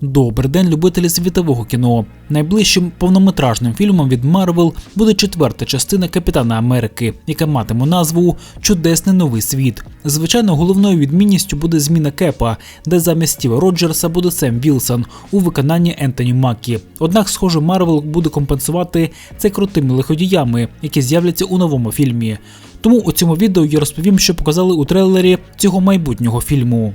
Добрий день, любителі світового кіно. Найближчим повнометражним фільмом від Марвел буде четверта частина Капітана Америки, яка матиме назву Чудесний новий світ. Звичайно, головною відмінністю буде зміна Кепа, де замість Стіва Роджерса буде Сем Вілсон у виконанні Ентоні Маккі. Однак, схоже, Марвел буде компенсувати це крутими лиходіями, які з'являться у новому фільмі. Тому у цьому відео я розповім, що показали у трейлері цього майбутнього фільму.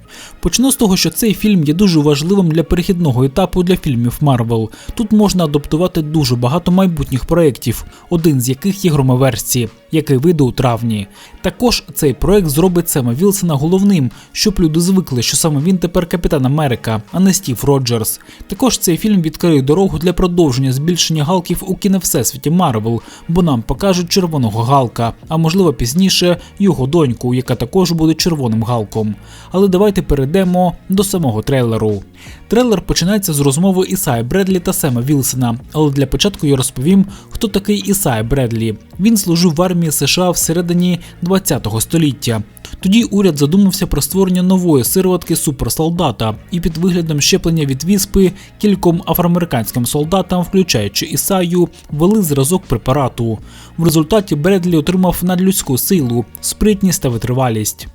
Почну з того, що цей фільм є дуже важливим для перехідного етапу для фільмів Марвел. Тут можна адаптувати дуже багато майбутніх проєктів, один з яких є громоверсії, який вийде у травні. Також цей проект зробить Сема Вілсона головним, щоб люди звикли, що саме він тепер капітан Америка, а не Стів Роджерс. Також цей фільм відкриє дорогу для продовження збільшення галків у кіновсесвіті Марвел, бо нам покажуть червоного галка, а можливо пізніше його доньку, яка також буде червоним галком. Але давайте перейдемо до самого трейлеру. Трейлер починається з розмови Ісая Бредлі та Сема Вілсона, але для початку я розповім, хто такий Ісай Бредлі. Він служив в армії США всередині 20-го століття. Тоді уряд задумався про створення нової сироватки суперсолдата, і під виглядом щеплення від віспи кільком афроамериканським солдатам, включаючи Ісаю, ввели зразок препарату. В результаті Бредлі отримав надлюдську силу, спритність та витривалість.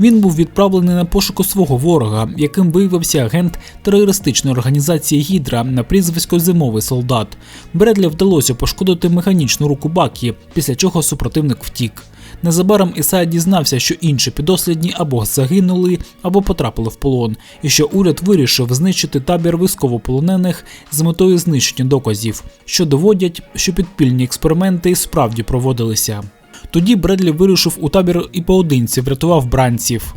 Він був відправлений на пошуку свого ворога, яким виявився агент терористичної організації Гідра на прізвисько Зимовий солдат. Бредлі вдалося пошкодити механічну руку Бакі, після чого супротивник втік. Незабаром Ісай дізнався, що інші підослідні або загинули, або потрапили в полон, і що уряд вирішив знищити табір військовополонених з метою знищення доказів, що доводять, що підпільні експерименти справді проводилися. Тоді Бредлі вирушив у табір і поодинці врятував бранців.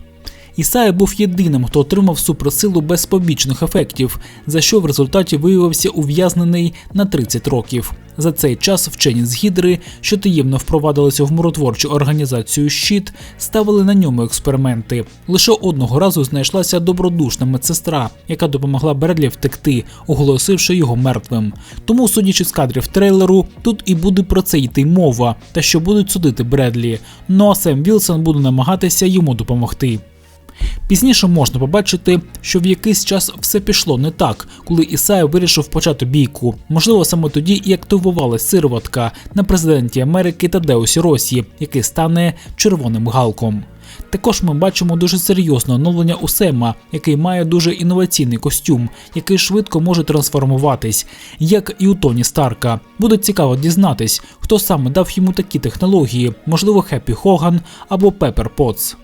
Ісая був єдиним, хто отримав суперсилу без побічних ефектів, за що в результаті виявився ув'язнений на 30 років. За цей час вчені з Гідри, що таємно впровадилися в миротворчу організацію Щит, ставили на ньому експерименти. Лише одного разу знайшлася добродушна медсестра, яка допомогла Бредлі втекти, оголосивши його мертвим. Тому, судячи з кадрів трейлеру, тут і буде про це йти мова, та що будуть судити Бредлі. Ну а Сем Вілсон буде намагатися йому допомогти. Пізніше можна побачити, що в якийсь час все пішло не так, коли Ісая вирішив почати бійку. Можливо, саме тоді і активувалась сироватка на президенті Америки Тадеусі Росії, який стане червоним галком. Також ми бачимо дуже серйозне оновлення у Сема, який має дуже інноваційний костюм, який швидко може трансформуватись, як і у Тоні Старка. Буде цікаво дізнатись, хто саме дав йому такі технології, можливо, Хеппі Хоган або Пепер Потс.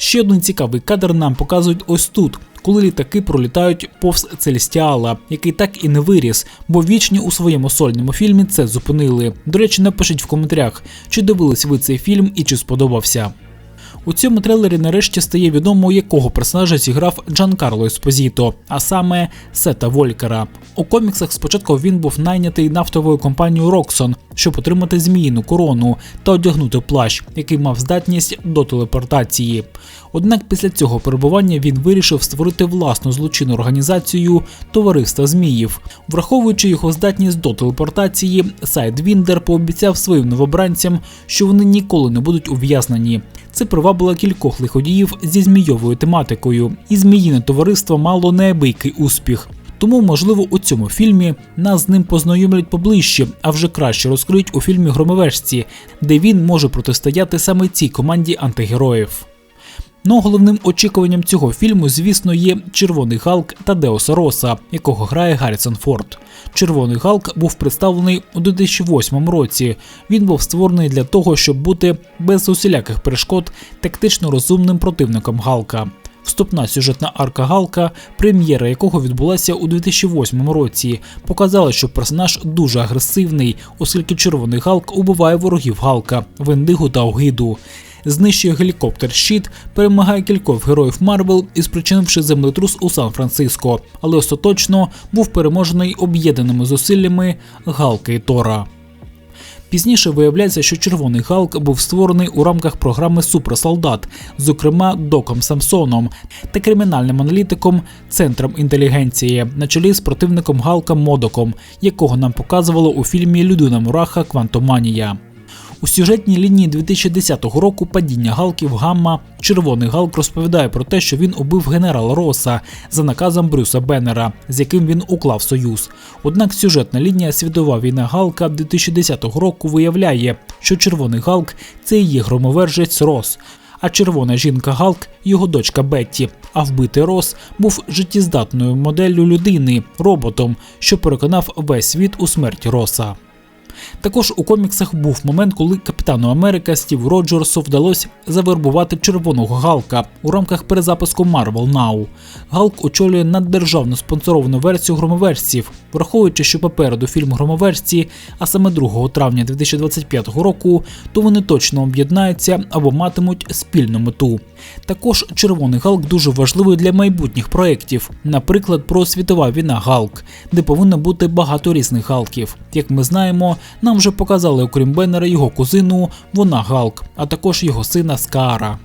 Ще один цікавий кадр нам показують ось тут, коли літаки пролітають повз Целестіала, який так і не виріс, бо вічні у своєму сольному фільмі це зупинили. До речі, напишіть в коментарях, чи дивились ви цей фільм і чи сподобався. У цьому трейлері нарешті стає відомо, якого персонажа зіграв Джан Карло Еспозіто, а саме Сета Волькера. У коміксах спочатку він був найнятий нафтовою компанією Roxxon, щоб отримати зміїну корону та одягнути плащ, який мав здатність до телепортації. Однак після цього перебування він вирішив створити власну злочинну організацію Товариства Зміїв. Враховуючи його здатність до телепортації, Сайд Віндер пообіцяв своїм новобранцям, що вони ніколи не будуть ув'язнені. Це привабило кількох лиходіїв зі змійовою тематикою, і зміїне товариство мало неабийкий успіх. Тому, можливо, у цьому фільмі нас з ним познайомлять поближче, а вже краще розкриють у фільмі Громовежці, де він може протистояти саме цій команді антигероїв. Ну, головним очікуванням цього фільму, звісно, є Червоний Галк та Деоса Роса, якого грає Гаррісон Форд. Червоний Галк був представлений у 2008 році. Він був створений для того, щоб бути без усіляких перешкод тактично розумним противником Галка. Вступна сюжетна арка Галка, прем'єра якого відбулася у 2008 році, показала, що персонаж дуже агресивний, оскільки червоний Галк убиває ворогів Галка, Вендигу та Огиду знищує гелікоптер Щит, перемагає кількох героїв Марвел і спричинивши землетрус у Сан-Франциско, але остаточно був переможений об'єднаними зусиллями Галки і Тора. Пізніше виявляється, що червоний Галк був створений у рамках програми Суперсолдат, зокрема Доком Самсоном та кримінальним аналітиком Центром інтелігенції на чолі з противником Галка Модоком, якого нам показувало у фільмі Людина Мураха Квантоманія. У сюжетній лінії 2010 року падіння Галків Гамма Червоний Галк розповідає про те, що він убив генерала Роса за наказом Брюса Беннера, з яким він уклав союз. Однак сюжетна лінія Світова війна Галка 2010 року виявляє, що Червоний Галк це є громовержець Рос. А червона жінка Галк його дочка Бетті. А вбитий Рос був життєздатною моделлю людини, роботом, що переконав весь світ у смерті Роса. Також у коміксах був момент, коли капітану Америка Стів Роджерсу вдалося завербувати червоного Галка у рамках перезапуску Marvel Now. Галк очолює наддержавну спонсоровану версію громоверсів, враховуючи, що попереду фільм Громоверсії, а саме 2 травня 2025 року, то вони точно об'єднаються або матимуть спільну мету. Також червоний Галк дуже важливий для майбутніх проєктів, наприклад, про світова війна Галк, де повинно бути багато різних галків. Як ми знаємо, нам вже показали, окрім Беннера, його кузину, вона Галк, а також його сина Скара.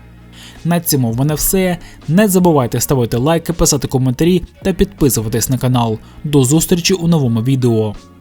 На цьому в мене все. Не забувайте ставити лайки, писати коментарі та підписуватись на канал. До зустрічі у новому відео.